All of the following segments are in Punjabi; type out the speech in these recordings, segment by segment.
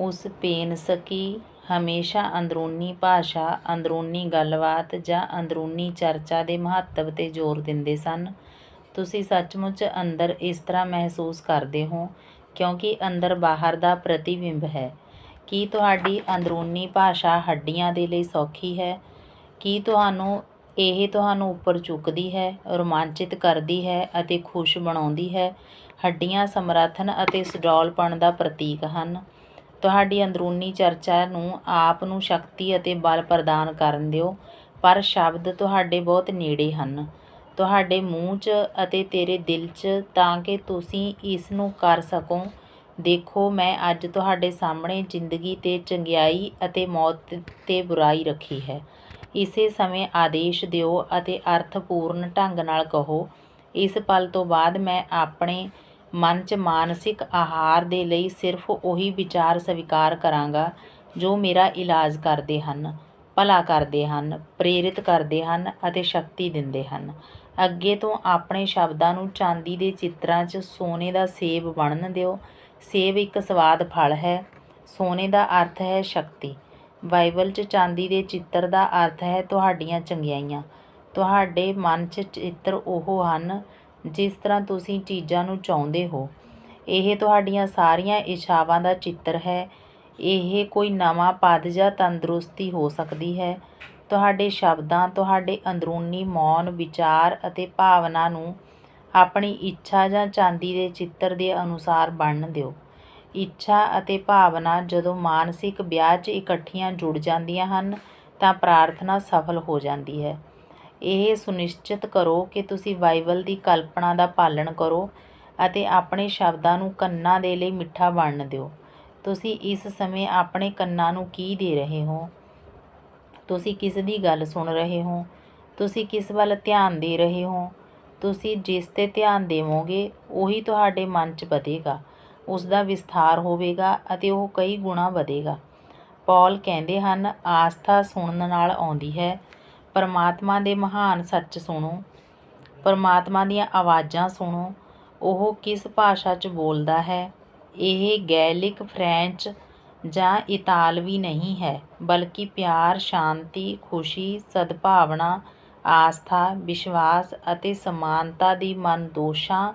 ਉਸ ਪੇਨਸਕੀ ਹਮੇਸ਼ਾ ਅੰਦਰੂਨੀ ਭਾਸ਼ਾ, ਅੰਦਰੂਨੀ ਗੱਲਬਾਤ ਜਾਂ ਅੰਦਰੂਨੀ ਚਰਚਾ ਦੇ ਮਹੱਤਵ 'ਤੇ ਜ਼ੋਰ ਦਿੰਦੇ ਸਨ। ਤੁਸੀਂ ਸੱਚਮੁੱਚ ਅੰਦਰ ਇਸ ਤਰ੍ਹਾਂ ਮਹਿਸੂਸ ਕਰਦੇ ਹੋ, ਕਿਉਂਕਿ ਅੰਦਰ ਬਾਹਰ ਦਾ ਪ੍ਰਤੀਬਿੰਬ ਹੈ। ਕੀ ਤੁਹਾਡੀ ਅੰਦਰੂਨੀ ਭਾਸ਼ਾ ਹੱਡੀਆਂ ਦੇ ਲਈ ਸੌਖੀ ਹੈ? ਕੀ ਤੁਹਾਨੂੰ ਇਹ ਤੁਹਾਨੂੰ ਉੱਪਰ ਚੁੱਕਦੀ ਹੈ, ਰੋਮਾਂਚਿਤ ਕਰਦੀ ਹੈ ਅਤੇ ਖੁਸ਼ ਬਣਾਉਂਦੀ ਹੈ? ਹੱਡੀਆਂ ਸਮਰਥਨ ਅਤੇ ਸੁਡੌਲਪਣ ਦਾ ਪ੍ਰਤੀਕ ਹਨ। ਤੁਹਾਡੀ ਅੰਦਰੂਨੀ ਚਰਚਾ ਨੂੰ ਆਪ ਨੂੰ ਸ਼ਕਤੀ ਅਤੇ ਬਲ ਪ੍ਰਦਾਨ ਕਰਨ ਦਿਓ, ਪਰ ਸ਼ਬਦ ਤੁਹਾਡੇ ਬਹੁਤ ਨੇੜੇ ਹਨ। ਤੁਹਾਡੇ ਮੂੰਹ 'ਚ ਅਤੇ ਤੇਰੇ ਦਿਲ 'ਚ ਤਾਂ ਕਿ ਤੁਸੀਂ ਇਸ ਨੂੰ ਕਰ ਸਕੋ। ਦੇਖੋ, ਮੈਂ ਅੱਜ ਤੁਹਾਡੇ ਸਾਹਮਣੇ ਜ਼ਿੰਦਗੀ 'ਤੇ ਚੰਗਿਆਈ ਅਤੇ ਮੌਤ 'ਤੇ ਬੁਰਾਈ ਰੱਖੀ ਹੈ। ਇਸੇ ਸਮੇਂ ਆਦੇਸ਼ ਦਿਓ ਅਤੇ ਅਰਥਪੂਰਨ ਢੰਗ ਨਾਲ ਕਹੋ, ਇਸ ਪਲ ਤੋਂ ਬਾਅਦ ਮੈਂ ਆਪਣੇ ਮਨ 'ਚ ਮਾਨਸਿਕ ਆਹਾਰ ਦੇ ਲਈ ਸਿਰਫ ਉਹੀ ਵਿਚਾਰ ਸਵੀਕਾਰ ਕਰਾਂਗਾ, ਜੋ ਮੇਰਾ ਇਲਾਜ ਕਰਦੇ ਹਨ, ਭਲਾ ਕਰਦੇ ਹਨ, ਪ੍ਰੇਰਿਤ ਕਰਦੇ ਹਨ ਅਤੇ ਸ਼ਕਤੀ ਦਿੰਦੇ ਹਨ। ਅੱਗੇ ਤੋਂ ਆਪਣੇ ਸ਼ਬਦਾਂ ਨੂੰ ਚਾਂਦੀ ਦੇ ਚਿੱਤਰਾਂ 'ਚ ਸੋਨੇ ਦਾ ਸੇਬ ਬਣਨ ਦਿਓ। ਸੇਬ ਇੱਕ ਸਵਾਦ ਫਲ ਹੈ। ਸੋਨੇ ਦਾ ਅਰਥ ਹੈ ਸ਼ਕਤੀ। ਬਾਈਬਲ 'ਚ ਚਾਂਦੀ ਦੇ ਚਿੱਤਰ ਦਾ ਅਰਥ ਹੈ ਤੁਹਾਡੀਆਂ ਚੰਗਿਆਈਆਂ। ਤੁਹਾਡੇ ਮਨ 'ਚ ਚਿੱਤਰ ਉਹ ਹਨ ਜਿਸ ਤਰ੍ਹਾਂ ਤੁਸੀਂ ਚੀਜ਼ਾਂ ਨੂੰ ਚਾਹੁੰਦੇ ਹੋ। ਇਹ ਤੁਹਾਡੀਆਂ ਸਾਰੀਆਂ ਇੱਛਾਵਾਂ ਦਾ ਚਿੱਤਰ ਹੈ। ਇਹ ਕੋਈ ਨਵਾਂ ਪਦ ਜਾਂ ਤੰਦਰੁਸਤੀ ਹੋ ਸਕਦੀ ਹੈ। ਤੁਹਾਡੇ ਸ਼ਬਦਾਂ, ਤੁਹਾਡੇ ਅੰਦਰੂਨੀ ਮੌਨ, ਵਿਚਾਰ ਅਤੇ ਭਾਵਨਾ ਨੂੰ ਆਪਣੀ ਇੱਛਾ ਜਾਂ ਚਾਂਦੀ ਦੇ ਚਿੱਤਰ ਦੇ ਅਨੁਸਾਰ ਬਣਨ ਦਿਓ। ਇੱਛਾ ਅਤੇ ਭਾਵਨਾ ਜਦੋਂ ਮਾਨਸਿਕ ਵਿਆਹ 'ਚ ਇਕੱਠੀਆਂ ਜੁੜ ਜਾਂਦੀਆਂ ਹਨ ਤਾਂ ਪ੍ਰਾਰਥਨਾ ਸਫਲ ਹੋ ਜਾਂਦੀ ਹੈ। ਇਹ ਸੁਨਿਸ਼ਚਿਤ ਕਰੋ ਕਿ ਤੁਸੀਂ ਬਾਈਬਲ ਦੀ ਕਲਪਨਾ ਦਾ ਪਾਲਣ ਕਰੋ ਅਤੇ ਆਪਣੇ ਸ਼ਬਦਾਂ ਨੂੰ ਕੰਨਾਂ ਦੇ ਲਈ ਮਿੱਠਾ ਬਣਨ ਦਿਓ। ਤੁਸੀਂ ਇਸ ਸਮੇਂ ਆਪਣੇ ਕੰਨਾਂ ਨੂੰ ਕੀ ਦੇ ਰਹੇ ਹੋ? ਤੁਸੀਂ ਕਿਸ ਦੀ ਗੱਲ ਸੁਣ ਰਹੇ ਹੋ? ਤੁਸੀਂ ਕਿਸ ਵੱਲ ਧਿਆਨ ਦੇ ਰਹੇ ਹੋ? ਤੁਸੀਂ ਜਿਸ ਤੇ ਧਿਆਨ ਦੇਵੋਗੇ, ਉਹੀ ਤੁਹਾਡੇ ਮਨ 'ਚ ਵਧੇਗਾ। ਉਸ ਦਾ ਵਿਸਥਾਰ ਹੋਵੇਗਾ ਅਤੇ ਉਹ ਕਈ ਗੁਣਾ ਵਧੇਗਾ। ਪੌਲ ਕਹਿੰਦੇ ਹਨ, ਆਸਥਾ ਸੁਣਨ ਨਾਲ ਆਉਂਦੀ ਹੈ। ਪਰਮਾਤਮਾ ਦੇ ਮਹਾਨ ਸੱਚ ਸੁਣੋ, ਪਰਮਾਤਮਾ ਦੀਆਂ ਆਵਾਜ਼ਾਂ ਸੁਣੋ, ਉਹ ਕਿਸ ਭਾਸ਼ਾ 'ਚ ਬੋਲਦਾ ਹੈ? ਇਹ ਗੈਲਿਕ, ਫ੍ਰੈਂਚ ਜਾਂ ਇਤਾਲਵੀ ਨਹੀਂ ਹੈ, ਬਲਕਿ ਪਿਆਰ, ਸ਼ਾਂਤੀ, ਖੁਸ਼ੀ, ਸਦਭਾਵਨਾ, ਆਸਥਾ, ਵਿਸ਼ਵਾਸ ਅਤੇ ਸਮਾਨਤਾ ਦੀ ਮਨਦੋਸ਼ਾਂ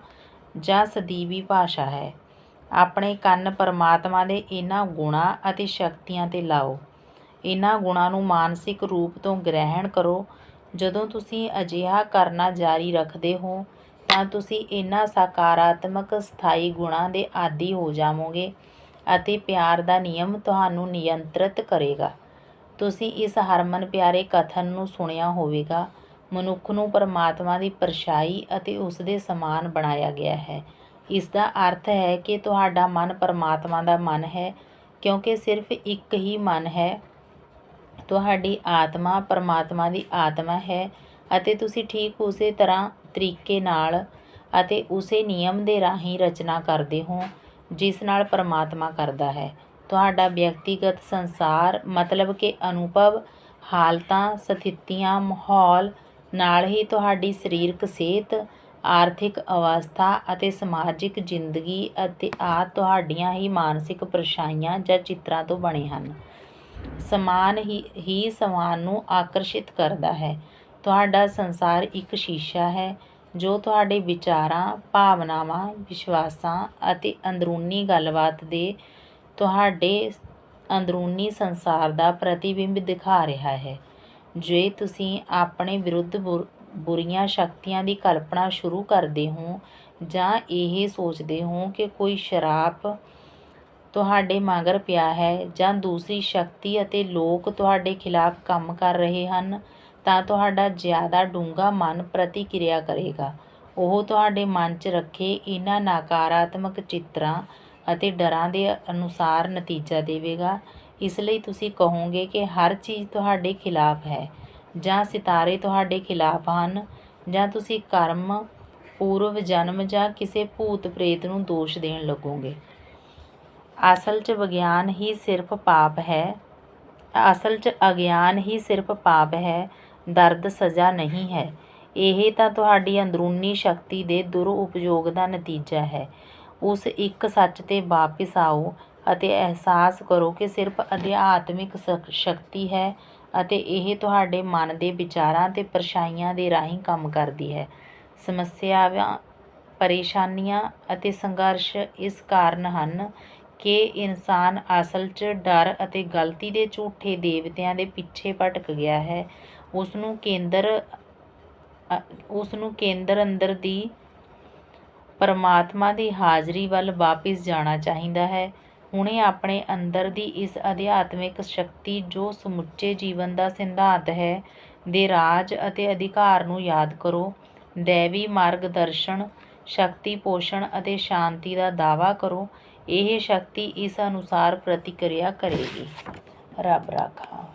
ਜਾਂ ਸਦੀਵੀ ਭਾਸ਼ਾ ਹੈ। ਆਪਣੇ ਕੰਨ ਪਰਮਾਤਮਾ ਦੇ ਇਹਨਾਂ ਗੁਣਾਂ ਅਤੇ ਸ਼ਕਤੀਆਂ 'ਤੇ ਲਾਓ। ਇਹਨਾਂ ਗੁਣਾਂ ਨੂੰ ਮਾਨਸਿਕ ਰੂਪ ਤੋਂ ਗ੍ਰਹਿਣ ਕਰੋ। ਜਦੋਂ ਤੁਸੀਂ ਅਜਿਹਾ ਕਰਨਾ ਜਾਰੀ ਰੱਖਦੇ ਹੋ, ਤਾਂ ਤੁਸੀਂ ਇਹਨਾਂ ਸਕਾਰਾਤਮਕ ਸਥਾਈ ਗੁਣਾਂ ਦੇ ਆਦੀ ਹੋ ਜਾਵੋਗੇ ਅਤੇ ਪਿਆਰ ਦਾ ਨਿਯਮ ਤੁਹਾਨੂੰ ਨਿਯੰਤਰਿਤ ਕਰੇਗਾ। ਤੁਸੀਂ ਇਸ ਹਰਮਨ ਪਿਆਰੇ ਕਥਨ ਨੂੰ ਸੁਣਿਆ ਹੋਵੇਗਾ। ਮਨੁੱਖ ਨੂੰ ਪਰਮਾਤਮਾ ਦੀ ਪਰਛਾਈ ਅਤੇ ਉਸ ਦੇ ਸਮਾਨ ਬਣਾਇਆ ਗਿਆ ਹੈ। ਇਸ ਦਾ ਅਰਥ ਹੈ ਕਿ ਤੁਹਾਡਾ ਮਨ ਪਰਮਾਤਮਾ ਦਾ ਮਨ ਹੈ, ਕਿਉਂਕਿ ਸਿਰਫ ਇੱਕ ਹੀ ਮਨ ਹੈ। ਤੁਹਾਡੀ ਆਤਮਾ ਪਰਮਾਤਮਾ ਦੀ ਆਤਮਾ ਹੈ ਅਤੇ ਤੁਸੀਂ ਠੀਕ ਉਸੇ ਤਰ੍ਹਾਂ ਤਰੀਕੇ ਨਾਲ ਅਤੇ ਉਸੇ ਨਿਯਮ ਦੇ ਰਾਹੀਂ ਰਚਨਾ ਕਰਦੇ ਹੋ, ਜਿਸ ਨਾਲ ਪਰਮਾਤਮਾ ਕਰਦਾ ਹੈ। ਤੁਹਾਡਾ ਵਿਅਕਤੀਗਤ ਸੰਸਾਰ ਮਤਲਬ ਕਿ ਅਨੁਭਵ, ਹਾਲਤਾਂ, ਸਥਿਤੀਆਂ, ਮਾਹੌਲ ਨਾਲ ਹੀ ਤੁਹਾਡੀ ਸਰੀਰਕ ਸਿਹਤ, ਆਰਥਿਕ ਅਵਸਥਾ ਅਤੇ ਸਮਾਜਿਕ ਜ਼ਿੰਦਗੀ ਅਤੇ ਆ ਤੁਹਾਡੀਆਂ ਹੀ ਮਾਨਸਿਕ ਪਰਛਾਈਆਂ ਜਾਂ ਚਿੱਤਰਾਂ ਤੋਂ ਬਣੇ ਹਨ। ਸਮਾਨ ਹੀ ਹੀ ਸਮਾਨ ਨੂੰ ਆਕਰਸ਼ਿਤ ਕਰਦਾ ਹੈ। ਤੁਹਾਡਾ ਸੰਸਾਰ ਇੱਕ ਸ਼ੀਸ਼ਾ ਹੈ, ਜੋ ਤੁਹਾਡੇ ਵਿਚਾਰਾਂ, ਭਾਵਨਾਵਾਂ, ਵਿਸ਼ਵਾਸਾਂ ਅਤੇ ਅੰਦਰੂਨੀ ਗੱਲਬਾਤ ਦੇ ਤੁਹਾਡੇ ਅੰਦਰੂਨੀ ਸੰਸਾਰ ਦਾ ਪ੍ਰਤੀਬਿੰਬ ਦਿਖਾ ਰਿਹਾ ਹੈ। ਜੇ ਤੁਸੀਂ ਆਪਣੇ ਵਿਰੁੱਧ ਬੁਰ- ਬੁਰੀਆਂ ਸ਼ਕਤੀਆਂ ਦੀ ਕਲਪਨਾ ਸ਼ੁਰੂ ਕਰਦੇ ਹੋ ਜਾਂ ਇਹ ਸੋਚਦੇ ਹੋ ਕਿ ਕੋਈ ਸ਼ਰਾਪ ਤੁਹਾਡੇ ਮਗਰ ਪਿਆ ਹੈ ਜਾਂ ਦੂਸਰੀ ਸ਼ਕਤੀ ਅਤੇ ਲੋਕ ਤੁਹਾਡੇ ਖਿਲਾਫ ਕੰਮ ਕਰ ਰਹੇ ਹਨ, ਤਾਂ ਤੁਹਾਡਾ ਜ਼ਿਆਦਾ ਡੂੰਘਾ ਮਨ ਪ੍ਰਤੀਕਿਰਿਆ ਕਰੇਗਾ। ਉਹ ਤੁਹਾਡੇ ਮਨ 'ਚ ਰੱਖੇ ਇਹਨਾਂ ਨਕਾਰਾਤਮਕ ਚਿੱਤਰਾਂ ਅਤੇ ਡਰਾਂ ਦੇ ਅਨੁਸਾਰ ਨਤੀਜਾ ਦੇਵੇਗਾ। ਇਸ ਲਈ ਤੁਸੀਂ ਕਹੋਗੇ ਕਿ ਹਰ ਚੀਜ਼ ਤੁਹਾਡੇ ਖਿਲਾਫ ਹੈ, ਜਾਂ ਸਿਤਾਰੇ ਤੁਹਾਡੇ ਖਿਲਾਫ ਹਨ, ਜਾਂ ਤੁਸੀਂ ਕਰਮ, ਪੂਰਵ ਜਨਮ ਜਾਂ ਕਿਸੇ ਭੂਤ ਪ੍ਰੇਤ ਨੂੰ ਦੋਸ਼ ਦੇਣ ਲੱਗੋਗੇ। ਅਸਲ 'ਚ ਵਿਗਿਆਨ ਹੀ ਸਿਰਫ ਪਾਪ ਹੈ। ਅਸਲ 'ਚ ਅਗਿਆਨ ਹੀ ਸਿਰਫ ਪਾਪ ਹੈ, ਦਰਦ ਸਜ਼ਾ ਨਹੀਂ ਹੈ। ਇਹ ਤਾਂ ਤੁਹਾਡੀ ਅੰਦਰੂਨੀ ਸ਼ਕਤੀ ਦੇ ਦੁਰਉਪਯੋਗ ਦਾ ਨਤੀਜਾ ਹੈ। ਉਸ ਇੱਕ ਸੱਚ 'ਤੇ ਵਾਪਿਸ ਆਓ ਅਤੇ ਅਹਿਸਾਸ ਕਰੋ ਕਿ ਸਿਰਫ ਅਧਿਆਤਮਿਕ ਸ- ਸ਼ਕਤੀ ਹੈ ਅਤੇ ਇਹ ਤੁਹਾਡੇ ਮਨ ਦੇ ਵਿਚਾਰਾਂ ਤੇ ਪਰਛਾਈਆਂ ਦੇ ਰਾਹੀਂ ਕੰਮ ਕਰਦੀ ਹੈ। ਸਮੱਸਿਆਵਾਂ, ਪਰੇਸ਼ਾਨੀਆਂ ਅਤੇ ਸੰਘਰਸ਼ ਇਸ ਕਾਰਨ ਹਨ ਕਿ ਇਨਸਾਨ ਅਸਲ 'ਚ ਡਰ ਅਤੇ ਗਲਤੀ ਦੇ ਝੂਠੇ ਦੇਵਤਿਆਂ ਦੇ ਪਿੱਛੇ ਭਟਕ ਗਿਆ ਹੈ। ਉਸ ਨੂੰ ਕੇਂਦਰ, ਅ- ਉਸ ਨੂੰ ਕੇਂਦਰ ਅੰਦਰ ਦੀ ਪਰਮਾਤਮਾ ਦੀ ਹਾਜ਼ਰੀ ਵੱਲ ਵਾਪਿਸ ਜਾਣਾ ਚਾਹੀਦਾ ਹੈ। ਹੁਣੇ ਆਪਣੇ ਅੰਦਰ ਦੀ ਇਸ ਅਧਿਆਤਮਿਕ ਸ਼ਕਤੀ ਜੋ ਸਮੁੱਚੇ ਜੀਵਨ ਦਾ ਸਿਧਾਂਤ ਹੈ, ਦੇ ਰਾਜ ਅਤੇ ਅਧਿਕਾਰ ਨੂੰ ਯਾਦ ਕਰੋ। ਦੈਵੀ ਮਾਰਗਦਰਸ਼ਨ, ਸ਼ਕਤੀ ਪੋਸ਼ਣ ਅਤੇ ਸ਼ਾਂਤੀ ਦਾ ਦਾਅਵਾ ਕਰੋ। ਇਹ ਸ਼ਕਤੀ ਇਸ ਅਨੁਸਾਰ ਪ੍ਰਤੀਕਿਰਿਆ ਕਰੇਗੀ। ਰੱਬ ਰਾਖਾ।